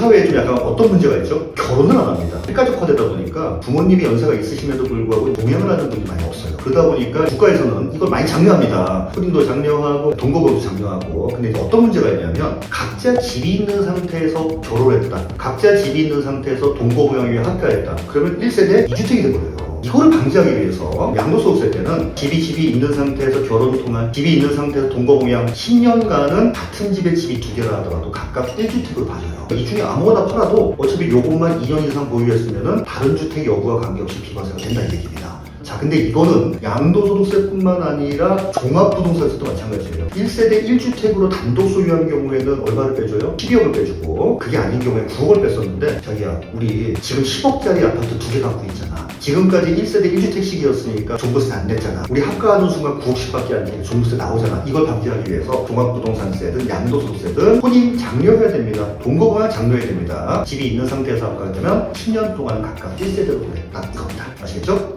사회에 좀 약간 어떤 문제가 있죠? 결혼을 안 합니다. 핵가족화되다 보니까 부모님이 연세가 있으심에도 불구하고 동양을 하는 분이 많이 없어요. 그러다 보니까 국가에서는 이걸 많이 장려합니다. 푸딩도 장려하고 동거법도 장려하고 근데 어떤 문제가 있냐면 각자 집이 있는 상태에서 결혼했다. 각자 집이 있는 상태에서 동거부양에 합격했다. 그러면 1세대 2주택이 돼버려요. 이거를 방지하기 위해서 양도소득세 때는 집이 집이 있는 상태에서 결혼 통한 집이 있는 상태에서 동거공양 10년간은 같은 집에 집이 두 개라 하더라도 각각 1주택을 봐줘요. 이 중에 아무거나 팔아도 어차피 요것만 2년 이상 보유했으면은 다른 주택 여부와 관계없이 비과세가 된다는 얘기입니다. 자, 근데 이거는 양도소득세뿐만 아니라 종합부동산세도 마찬가지예요. 1세대 1주택으로 단독 소유한 경우에는 얼마를 빼줘요? 12억을 빼주고 그게 아닌 경우에 9억을 뺐었는데 자기야 우리 지금 10억짜리 아파트 두 개 갖고 있잖아. 지금까지 1세대 1주택씩이었으니까 종부세 안 냈잖아. 우리 합가하는 순간 9억씩밖에 안 되니 종부세 나오잖아. 이걸 방지하기 위해서 종합부동산세든 양도소득세든 혼인 장려해야 됩니다. 동거가 장려해야 됩니다. 집이 있는 상태에서 합가되면 10년 동안 각각 1세대로 보냈다. 이겁니다. 아시겠죠?